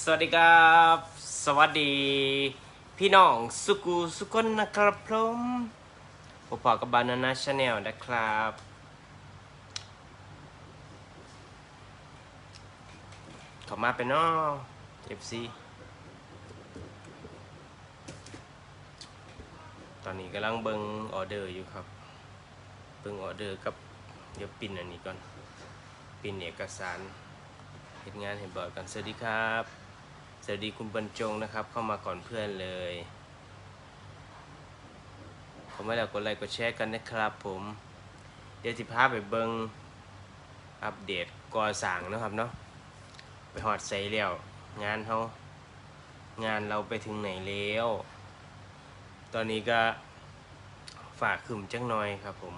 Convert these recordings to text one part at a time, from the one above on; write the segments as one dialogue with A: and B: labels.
A: สวัสดีครับ สวัสดี พี่น้องสุกูสุคนนะครับผมผมพอกับบานาน่าชาแนลนะครับ ขอมาเป็นน้อ FC ตอนนี้กำลังเบิงออเดอร์อยู่ครับ เบิงออเดอร์กับเดี๋ยวปินอันนี้ก่อน ปินเอกสารเห็นงานเห็นบอร์ดกันสวัสดีครับ สวัสดีคุณบรรจงนะครับ เข้ามาก่อนเพื่อนเลยขอไม่แล้วกดไลค์กดแชร์กันนะครับผม เดี๋ยวสิพาไปเบิงอัปเดตก่อสร้างนะครับเนาะไปหอดใส่แล้ว งานเขางานเราไปถึงไหนแล้ว ตอนนี้ก็ฝากขึ้นจังหน่อยครับผม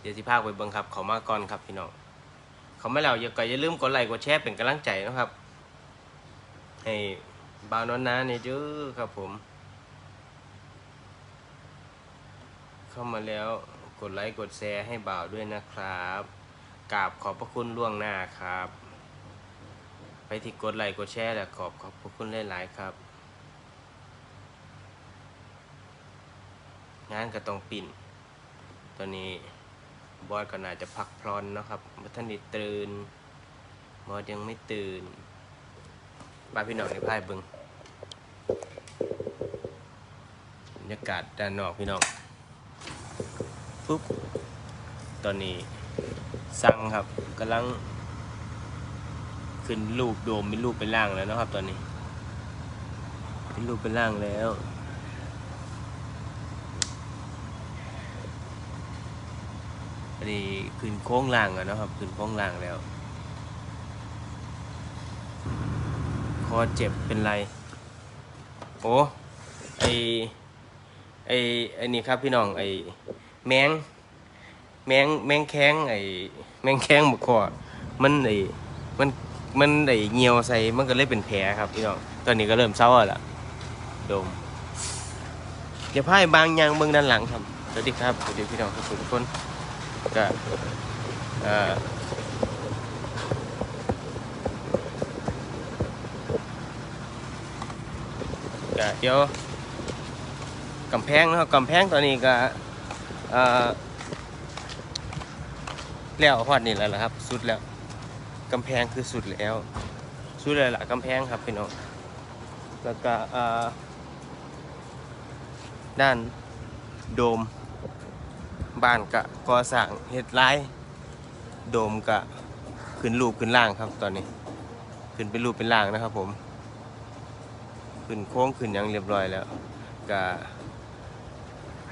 A: เดี๋ยวสิพาไปเบิงครับขามาก่อนครับพี่น้องเขาไม่เราอย่าก็อย่าลืมกดไลค์กดแชร์เป็นกำลังใจนะครับ ให้บ่าวนอนนาเนี่ยเด้อครับผม เข้ามาแล้วกดไลค์กดแชร์ให้บ่าวด้วยนะครับกราบขอบพระคุณล่วงหน้าครับ ไปที่กดไลค์กดแชร์และขอบขอบพระคุณหลายๆครับ งานก็ต้องปิ่น ตอนนี้บอสก็น่าจะพักพรอนนะครับท่านได้ตื่นบอสยังไม่ตื่น บ้านพี่น้องในพายเบิงบรรยากาศด้านนอกพี่น้องปุ๊บตอนนี้สั่งครับกำลัง ขึ้นรูปโดมเป็นรูปเป็นร่างแล้วนะครับ ตอนนี้ เป็นรูปเป็นร่างแล้วอันนี้ขึ้นโค้งล่างอะเนะครับ ขึ้นโค้งล่างแล้ว อเจ็บเป็นไร โอ้ไอไอไอนี่ครับพี่น้องไอแมงแมงแมงแข้งไอแมงแข้งบกคอมันไอมันมันไอเงียวใส่มันก็เลยเป็นแผลครับพี่น้องตอนนี้ก็เริ่มเศร้าแล้วดมเดี๋ยวพายบางยางเบื้องด้านหลังครับสวัสดีครับสวัสดีพี่น้องทุกคนก็เอ่อ ก็เดี๋ยวกำแพงนะครับกำแพงตอนนี้ก็เอ่อแล้วฮอดนี่แล้วละครับ สุดแล้วกำแพงคือสุดแล้ว สุดแล้วล่ะกำแพงครับพี่น้องแล้วก็ด้านโดมบ้านกะก่อสร้างเฮ็ดหลายโดมกะขึ้นรูปขึ้นล่างครับตอนนี้ ขึ้นเป็นรูปเป็นล่างนะครับผม ขึ้นโค้งขึ้นหยังเรียบร้อยแล้วกะ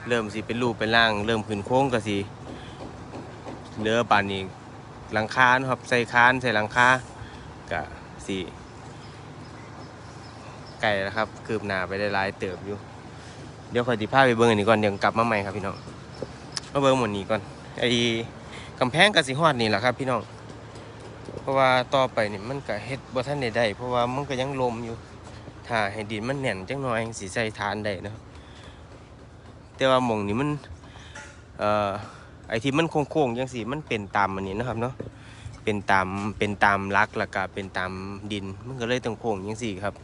A: เริ่มสิเป็นรูปเป็นล่าง เริ่มขึ้นโค้งก็สิเหลือป่านนี้หลังคานะครับใส่คานใส่หลังคากะสิไก่แล้วครับคืบหน้าไปได้หลายเติบอยู่ เดี๋ยวขอยติภาพไปเบิ่งอันนี้ก่อนเดี๋ยวกลับมาใหม่ครับพี่น้องมาเบิ่งหมดนี้ก่อนไอ้กำแพงกสิฮอดนี่แหละครับพี่น้องเพราะว่าต่อไปนี่มันก็เฮ็ดบ่ทันได้ได้เพราะว่ามันก็ยังลมอยู่ ถ้าให้ดินมันแน่นจังหน่อยสิใส่ฐานได้นะครับ แต่ว่าหม่องนี้มันเอ่อไอที่มันโค้งๆจังซี่มันเป็นตามอันนี้นะครับเนาะเป็นตามเป็นตามลักแล้วก็เป็นตามดินมันก็เลยต้องโค้งจังซี่ครับ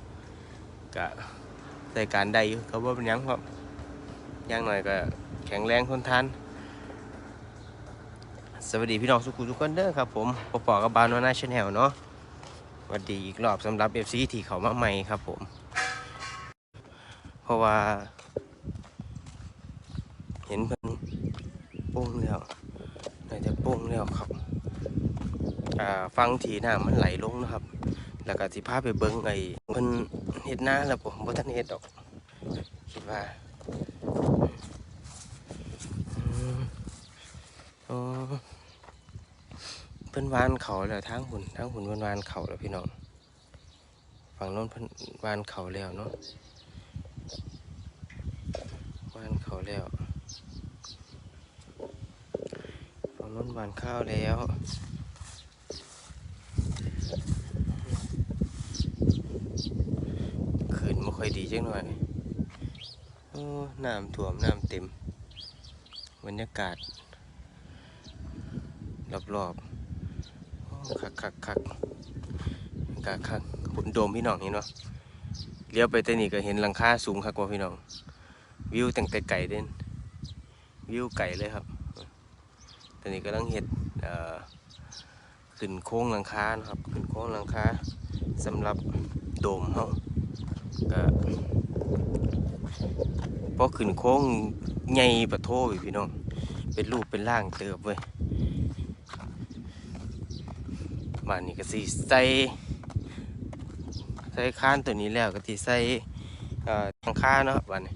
A: ก็ใส่การได้อยู่ก็บ่เป็นยังครับย่างหน่อยก็แข็งแรงทนทานสวัสดีพี่น้องสุขุทุกคนเด้อครับผมปอปอกับบานวนาชาแนลเนาะ วัสดีอีกรอบสำหรับ FC ที่เขามาใหม่ครับผม เพราะว่า เห็นเพิ่นโป้งแล้วน่าจะโป้งแล้วครับอ่าฟังทีน้ำมันไหลลงนะครับ แล้วก็สิพาไปเบิ้งไอ้เพิ่นเฮ็ดหน้าแล้วผมบ่ทันเฮ็ดดอก คิดว่าอ๋อ พิ่นวานเขาแล้วทางหุ่นทางหุ่นเพิ่นวานเขาแล้วพี่น้องฝั่งโน้นเพิ่นวานเขาแล้วเนาะวานเขาแล้วฝั่งโน้นวานข้าวแล้วขืนไม่ค่อยดีจังหน่อยโอ้น้ำท่วมน้ำเต็มบรรยากาศรอบๆ คักคักคักกาคักคักขุนโดมพี่น้องเห็นปะเลี้ยวไปแต่นี่ก็เห็นหลังคาสูงคักกว่าพี่น้อง วิวแตั้งแต่ไก่เด่นวิวไก่เลยครับตอนนี้กำลังเห็ดเอ่อขึ้นโค้งหลังคานะครับขึ้นโค้งหลังคาสำหรับโดมเฮาก็พอขึ้นโค้งใหญ่ปะโทอีกพี่น้อง เป็นรูปเป็นร่างเติบเว้ย บานนี้ก็สิใส่ใส่ค้านตัวนี้แล้วก็สิใส่เอ่อหลังคาเนาะบานนี้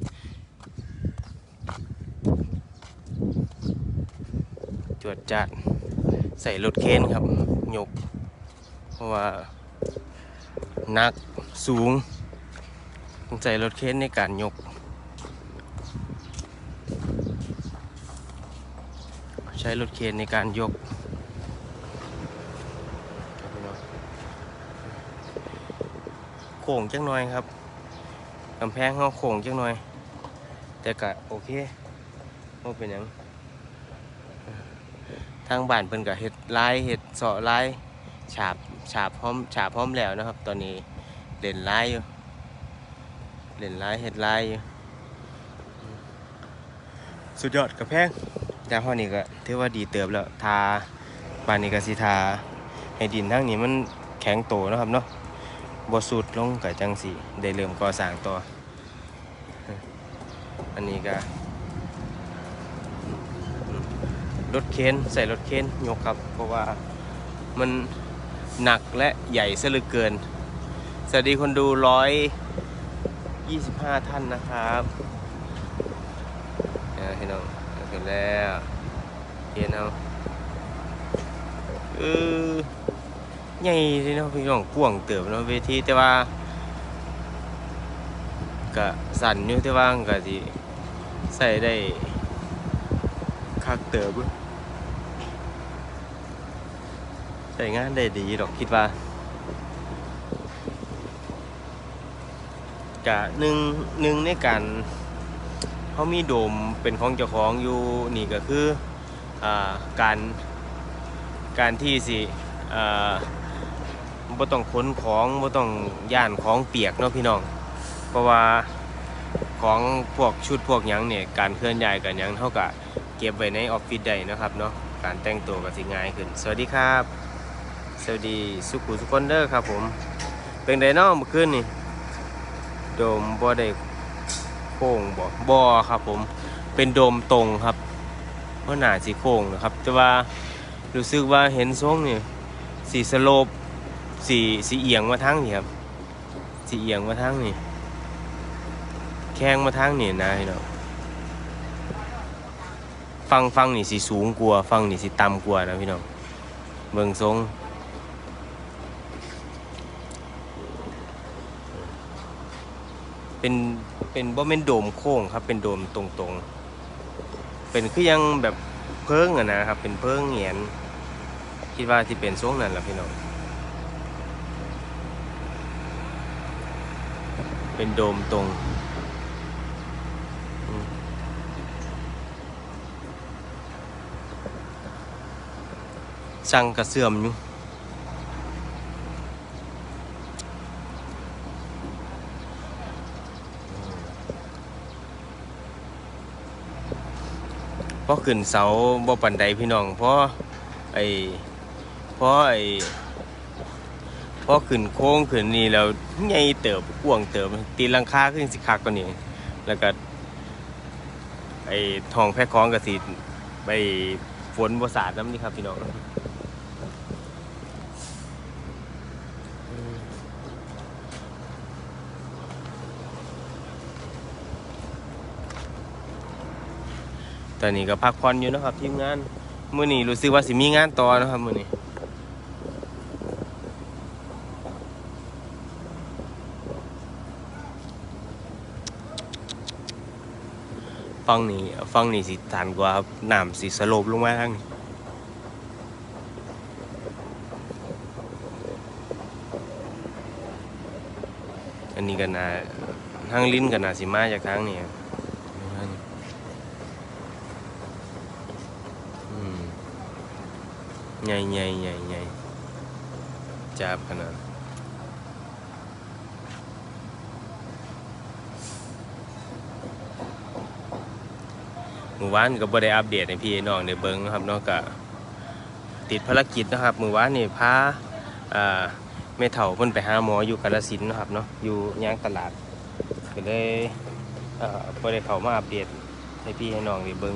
A: จวดจัดใส่รถเคนครับยก เพราะว่านักสูงต้องใส่รถเคนในการยกใช้รถเคนในการยกครับพี่น้อง โค้งจังหน่อยครับกำแพงเขาโค้งจังหน่อย แต่ก็โอเคไม่เป็นหยังทางบ้านเพิ่นก็เฮ็ดลายเฮ็ดเสาะลายฉาบฉาบพร้อมฉาบพร้อมแล้วนะครับ ตอนนี้เล่นลายอยู่เล่นลายเฮ็ดลายอยู่สุดยอดกับแพงแต่ห้อนี้ก็ถือว่าดีเติบแล้วทาบ้านนี้ก็สิทาให้ดินทางนี้มันแข็งโตนะครับเนาะ บสุดลงก็จังสิได้เริ่มก่อสร้างต่อ อันนี้ก็รถเค้นใส่รถเค้นยกครับ เพราะว่ามันหนักและใหญ่ซะเหลือเกิน สวัสดีคนดูร้อยยี่สิบห้าท่านนะครับเออพี่น้องเอาขึ้นแล้วเทียนเอาเออ ใหญ่เลยเนาะพี่น้องกว้างเติบเนาะเวทีแต่ว่าก็สั่นอยู่แต่ว่าก็สิใส่ได้คักเติบอยู่ใช้งานได้ดีดอกคิดว่ากะหนึ่งหนึ่งในการเขามีโดมเป็นของเจ้าของอยู่นี่ก็คืออ่าการการที่สิอ่า บ่ต้องขนของบ่ต้องย่านของเปียกเนาะพี่น้อง เพราะว่าของพวกชุดพวกหยังเนี่ยการเคลื่อนย้ายกันหยังเท่ากับเก็บไว้ในออฟฟิศได้นะครับเนาะการแต่งตัวก็สิง่ายขึ้น สวัสดีครับ สวัสดีสุขุสุคนเด้อครับผม เป็นไดนาะเมื่อคืนนี่โดมบ่ได้โค้งบ่บ่ครับผมเป็นโดมตรงครับเพราะหนาสีโค้งนะครับ แต่ว่ารู้สึกว่าเห็นทรงนี่สีสโลป สีสีเอียงมาทางนี่ครับสีเอียงมาทางนี่ แข้งมาทางนี่นะพี่น้องฟังฟังนี่สีสูงกว่าฟังนี่สีต่ำกว่านะพี่น้องเบิ่งทรงเป็นเป็นบ่เป็นโดมโค้งครับ เป็นโดมตรงๆ เป็นคือยังแบบเพิ่งอะนะครับ เป็นเพิ่งเหงียนคิดว่าที่เป็นทรงนั้นแหละพี่น้อง เป็นโดมตรง สั่งกระเสื่อมอยู่พอขึ้นเสาบ่ปันใดพี่น้องเพราะไอ้เพราะไอ้ พอขึ้นโค้งขึ้นนี่แล้วใหญ่เติบกว้างเติบตีลังคาขึ้นสิคักกว่านี้ แล้วก็ไอ้ทองแพ้คล้องก็สิไปฝนบ่สาดน้ำนี่ครับพี่น้องตอนนี้ก็พักผ่อนอยู่นะครับทีมงาน มื้อนี้รู้สึกว่าสิมีงานต่อนะครับมื้อนี้ ฟังนี่ฟังนี่สิทานกว่าครับน้ำสิสลบลงมาทางนี้อันนี้กันนาทางลิ้นกันนาสิมาจากทางนี้ใหญ่ใหญ่ใหญ่ใหญ่จับขนาด มือวานก็บ่ได้อัปเดตให้พี่น้องได้เบิ่งนะครับเนาะก็ติดภารกิจนะครับมือวานนี่พาอ่าแม่เฒ่าเพิ่นไปหาหมออยู่กาฬสินธุ์นะครับเนาะอยู่ย่างตลาดก็เลยเอ่อบ่ได้เข้ามาอัปเดตให้พี่ให้น้องได้เบิ่ง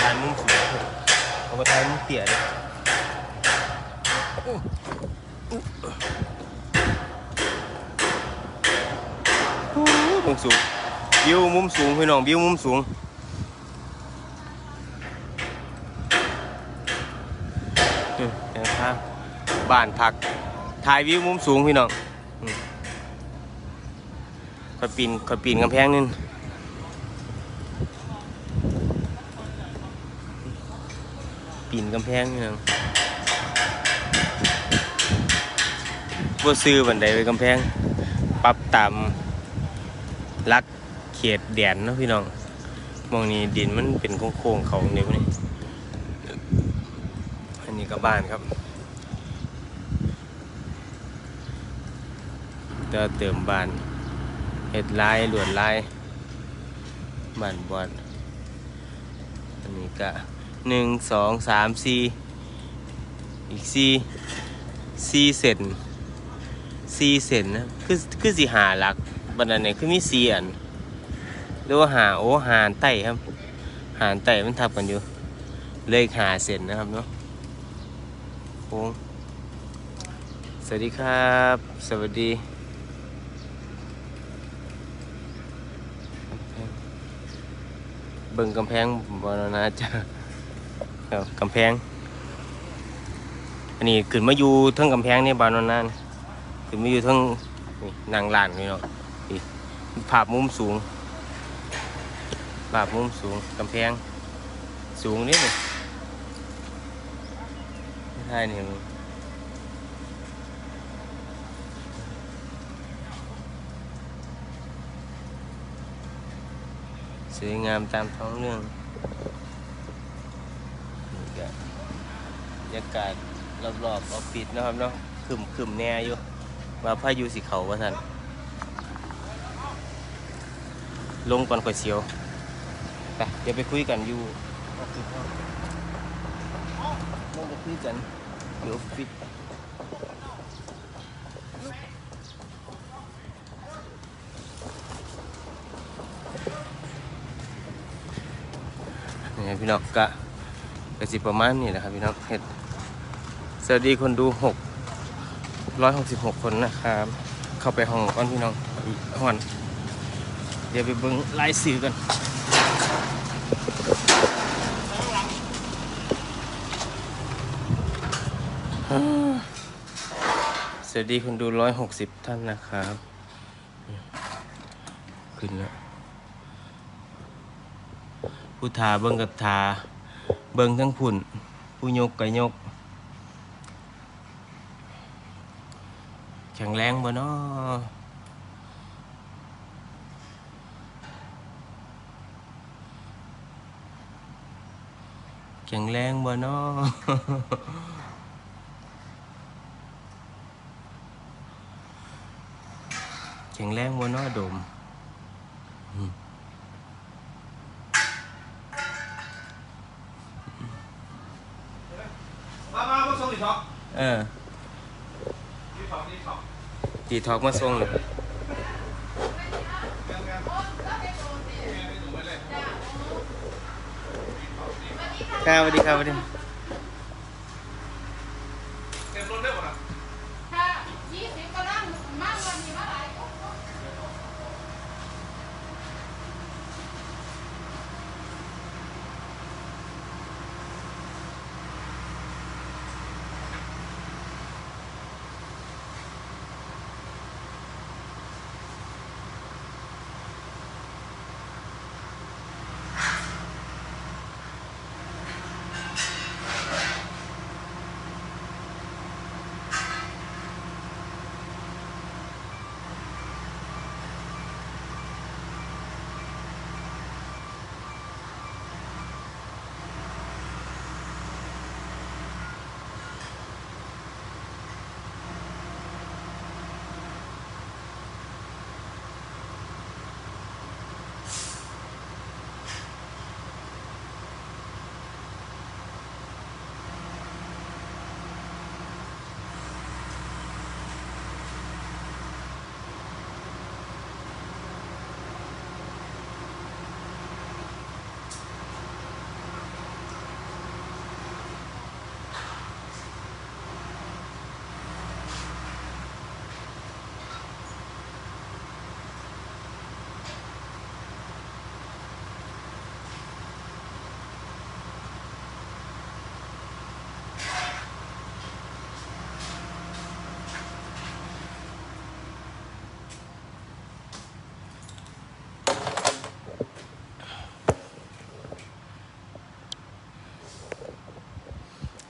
A: ถ่ายมุมสูงเอาไปถ่ายมุมเตี้ยเด้มุ มสูงวิวมุมสูงพี่น้องวิวมุมสูงนี่นะครับบ้านพักถ่ายวิวมุมสูงพี่น้องคอยปีนคอยปีนกำแพงนึงปีนกำแพงนี่นึงบ่ซื้อบันไดไปกำแพง ปรับตาม ลักเขตแดนนะพี่น้องมองนี้ดินมันเป็นโค้งๆเขาเนี่ยวกนี้อันนี้ก็บ้านครับเติมเติมบ้านเห็ดลายหลวดลายบ้านบอดอันนี้ก็หนึ่งสองสามสี่อีกสี่สี่เซนสี่เซนนะคือคือสีหาหลัก บันไดเนี่ยคือมีสีอันหรือว่าหาโอหานไต่ครับ หานไต่มันทับกันอยู่ เลยหาเส้นนะครับเนาะโค้สวัสดีครับ สวัสดีเบิ่งกำแพงบรณาจะครับกำแพง อันนี้ขึ้นมาอยู่ทั้งกำแพงนี่บานนานขึ้นมาอยู่ทั้งนางลานนี่เนาะ ภาพมุมสูงภาพมุมสูงกำแพง สูงนิดหนึงไม่ใช่นี่มึงสวยงามตามท้องเรื่องนี่ก็บรรยากาศรอบๆออฟฟิศนะครับเนาะขึมขึมแน่อยู่ว่าพายุสิเขาว่าท่าน ลงก่อนข่อยเสียวไปเดี๋ยวไปคุยกันอยู่ออฟฟิศเนาะลงไปคุยกันอยู่ออฟฟิศนี่พี่น้องกะกะสิประมาณนี้แหละครับพี่น้องเฮ็ดสวัสดีคนดูหกร้อยหกสิบหกคนนะครับ เข้าไปห้องก่อนพี่น้องอีกห้อง ดี๋ยวไปเบิ่งลายสื่อกันสวัสดีคนดูร้อยหกสิบท่านนะครับ ขึ้นแล้วผู้ทาเบิ่งกับทา เบิ่งทั้งผุ่น ผู้ยกกับยก แข็งแรงบ่เนาะ ข็งแรงบ่เนาะแข็งแรงบ่เนาะดมอืม
B: มามามาส่งดิท็อป
A: เออ
B: ดิท็อปดิท็อป
A: ตีทอกมาส่งเลย
B: แกนแกนแกนให้หนูไว้เลย
A: ครับสวัสดีครับสวัสดี
B: เต็มรถได้หมดอะ
C: ค่ะยี่สิบก็นั่งมากวันนี้เมื่อไหร่
B: เ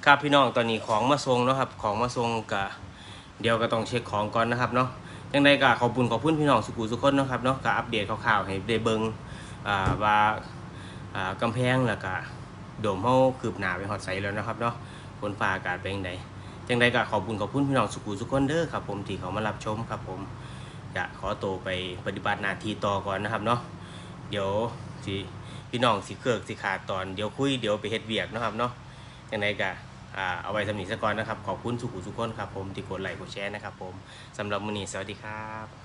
B: ค
A: รับพี่น้องตอนนี้ของมาส่งเนาะครับของมาส่งกะเดี๋ยวก็ต้องเช็คของก่อนนะครับเนาะยังไงก็ขอบคุณขอบคุณพี่น้องสุขุสุขคนนะครับเนาะก็อัปเดตข่าวๆให้ได้เบิงอ่าว่าอ่ากำแพงแล้วก็โดมเฮาคืบหนาไปฮอดไสแล้วนะครับเนาะฝนฟ้าอากาศเป็นจังไดจังไดก็ขอบคุณขอบคุณพี่น้องสุขุสุขคนเด้อครับผมที่เขามารับชมครับผมจะขอตัวไปปฏิบัติหน้าที่ต่อก่อนนะครับเนาะเดี๋ยวสิพี่น้องสิเกิกสิขาดตอนเดี๋ยวคุยเดี๋ยวไปเฮ็ดเวียกนะครับเนาะยังไงก็ เอาไว้สำนีสกก่อนนะครับ ขอบคุณสุขุสุขคนครับผมที่กดไลค์กดแชร์นะครับผมสำหรับมือนี้สวัสดีครับ